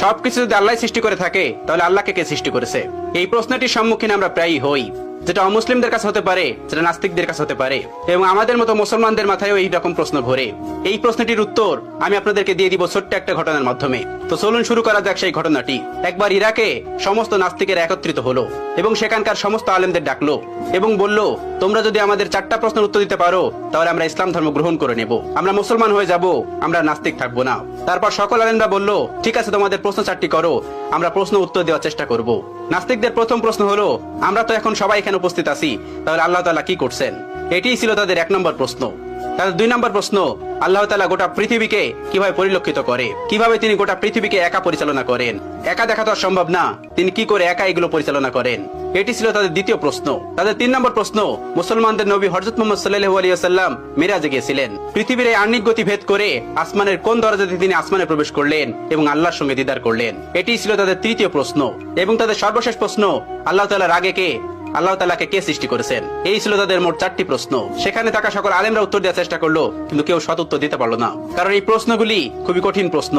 সবকিছু যদি আল্লাহ সৃষ্টি করে থাকে, তাহলে আল্লাহকে কে সৃষ্টি করেছে? এই প্রশ্নটির সম্মুখীন আমরা প্রায়ই হই। যেটা অমুসলিমদের কাছে হতে পারে যেটা নাস্তিকদের কাছে হতে পারে, এবং আমাদের মতো মুসলমানদের মাথায়ও এই রকম প্রশ্ন ঘোরে। এই প্রশ্নটির উত্তর আমি আপনাদেরকে দিয়ে দিব ছোট্ট একটা ঘটনার মাধ্যমে। তো চলুন শুরু করা যাক সেই ঘটনাটি। একবার ইরাকে সমস্ত নাস্তিকের একত্রিত হলো, এবং সেখানকার সমস্ত আলেমদের ডাকলো, এবং বলল, তোমরা যদি আমাদের চারটা প্রশ্নের উত্তর দিতে পারো, তাহলে আমরা ইসলাম ধর্ম গ্রহণ করে নেব। আমরা মুসলমান হয়ে যাব, আমরা নাস্তিক থাকব না। তারপর সকল আলেমরা বলল, ঠিক আছে, তোমাদের প্রশ্ন চারটি করো, আমরা প্রশ্ন উত্তর দেওয়ার চেষ্টা করব। নাস্তিকদের প্রথম প্রশ্ন হলো, আমরা তো এখন সবাই এখানে উপস্থিত আছি, তাহলে আল্লাহ তালা কি করছেন? এটিই ছিল তাদের এক নম্বর প্রশ্ন। তাদের দুই নম্বর প্রশ্ন, আল্লাহ তালা গোটা পৃথিবীকে কীভাবে পরিলক্ষিত করে? কীভাবে তিনি গোটা পৃথিবীকে একা পরিচালনা করেন? একা দেখা তো সম্ভব না। তিনি কি করে একা এগুলো পরিচালনা করেন? এটি ছিল তাদের দ্বিতীয় প্রশ্ন। তাদের তিন নম্বর প্রশ্ন, মুসলমানদের নবী হজরত মোহাম্মদ সাল্লাহ আলী সাল্লাম মিরাজে গিয়েছিলেন। পৃথিবীর এই আর্নিক গতি ভেদ করে আসমানের কোন দরজাতে তিনি আসমানে প্রবেশ করলেন এবং আল্লাহর সঙ্গে দিদার করলেন? এটি ছিল তাদের তৃতীয় প্রশ্ন। এবং তাদের সর্বশেষ প্রশ্ন, আল্লাহ তালার আগে কে? আল্লাহ তালাকে কে সৃষ্টি করেছেন? এই ছিল তাদের মোট চারটি প্রশ্ন। সেখানে থাকা সকল আলেমরা উত্তর দেওয়ার চেষ্টা করল, কিন্তু কেউ সৎ উত্তর দিতে পারল না। কারণ এই প্রশ্নগুলি খুবই কঠিন প্রশ্ন,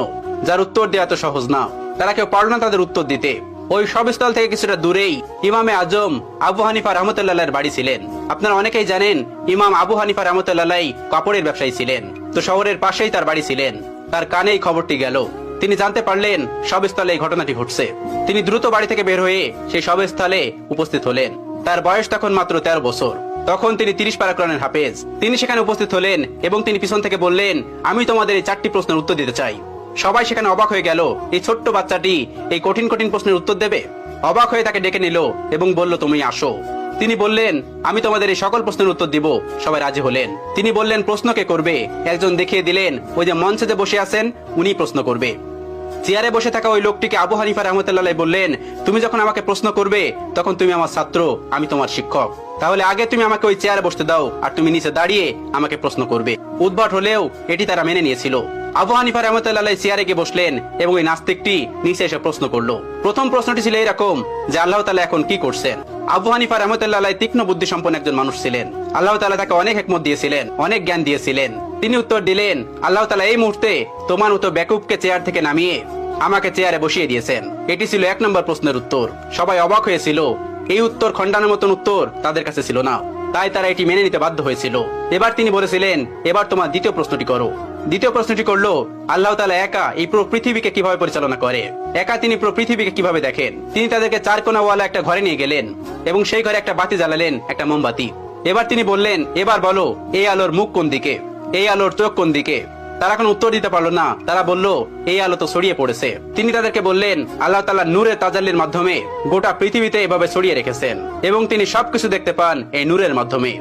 যার উত্তর দেওয়া তো সহজ না। তারা কেউ পারল না তাদের উত্তর দিতে। ওই সবস্থল থেকে কিছুটা দূরেই ইমামে আজম আবু হানিফা রহমতুল্লাহ বাড়ি ছিলেন। আপনারা অনেকেই জানেন, ইমাম আবু হানিফা রহমতুল্লাহ কাপড়ের ব্যবসায়ী ছিলেন। তো শহরের পাশেই তার বাড়ি ছিলেন। তার কানেই খবরটি গেল। তিনি জানতে পারলেন সবস্থলে এই ঘটনাটি ঘটছে। তিনি দ্রুত বাড়ি থেকে বের হয়ে সেই সবস্থলে উপস্থিত হলেন। তার বয়স তখন মাত্র তেরো বছর। তখন তিনি তিরিশ পারাক্রমের হাফেজ। তিনি সেখানে উপস্থিত হলেন এবং তিনি পিছন থেকে বললেন, আমি তোমাদের এই চারটি প্রশ্নের উত্তর দিতে চাই। সবাই সেখানে অবাক হয়ে গেল, এই ছোট্ট বাচ্চাটি এই কঠিন কঠিন প্রশ্নের উত্তর দেবে? অবাক হয়ে তাকে ডেকে নিল এবং বলল, তুমি আসো। তিনি বললেন, আমি তোমাদের এই সকল প্রশ্নের উত্তর দিব, সবাই রাজি হলেন। তিনি বললেন, প্রশ্ন কে করবে? একজন দেখিয়ে দিলেন, ওই যে মঞ্চে যে বসে আছেন উনি প্রশ্ন করবে। চেয়ারে বসে থাকা ওই লোকটিকে আবু হানিফা রহমতুল্লাহ বললেন, তুমি যখন আমাকে প্রশ্ন করবে, তখন তুমি আমার ছাত্র, আমি তোমার শিক্ষক। তাহলে আগে তুমি আমাকে ওই চেয়ারে বসতে দাও, আর তুমি নিচে দাঁড়িয়ে আমাকে প্রশ্ন করবে। উদ্ভট হলেও এটি তারা মেনে নিয়েছিল। আবু হানিফা রহমতুল্লাহ চেয়ারে গিয়ে বসলেন এবং ওই নাস্তিকটি নিচে এসে প্রশ্ন করল। প্রথম প্রশ্নটি ছিল এরকম যে আল্লাহ তালা এখন কি করছেন? আবু হানিফা রহমতুল্লাহ তীক্ষ্ণ বুদ্ধি সম্পন্ন একজন মানুষ ছিলেন। আল্লাহ তালা তাকে অনেক একমত দিয়েছিলেন, অনেক জ্ঞান দিয়েছিলেন। তিনি উত্তর দিলেন, আল্লাহ তালা এই মুহূর্তে তোমার মতো বেকুবকে চেয়ার থেকে নামিয়ে আমাকে চেয়ারে বসিয়ে দিয়েছেন। এটি ছিল এক নম্বর প্রশ্নের উত্তর। সবাই অবাক হয়েছিল। এই উত্তর খণ্ডানোর মতন উত্তর তাদের কাছে ছিল না। তাই তারা এটি মেনে নিতে বাধ্য হয়েছিল। এবার তিনি বলেছিলেন, এবার তোমার দ্বিতীয় প্রশ্নটি করো। দ্বিতীয় প্রশ্নটি করল, আল্লাহ তালা একা এই পুরো পৃথিবীকে কীভাবে পরিচালনা করে? একা তিনি পুরো পৃথিবীকে কীভাবে দেখেন? তিনি তাদেরকে চার কোনাওয়ালা একটা ঘরে নিয়ে গেলেন এবং সেই ঘরে একটা বাতি জ্বালালেন, একটা মোমবাতি। এবার তিনি বললেন, এবার বলো, এই আলোর মুখ কোন দিকে? এই আলোর চোখ কোন দিকে? তারা কোনো উত্তর দিতে পারল না। তারা বলল, এই আলো তো ছড়িয়ে পড়েছে। তিনি তাদেরকে বললেন, আল্লাহ তালা নূরের তাজাল্লির মাধ্যমে গোটা পৃথিবীতে এভাবে ছড়িয়ে রেখেছেন এবং তিনি সবকিছু দেখতে পান এই নূরের মাধ্যমে।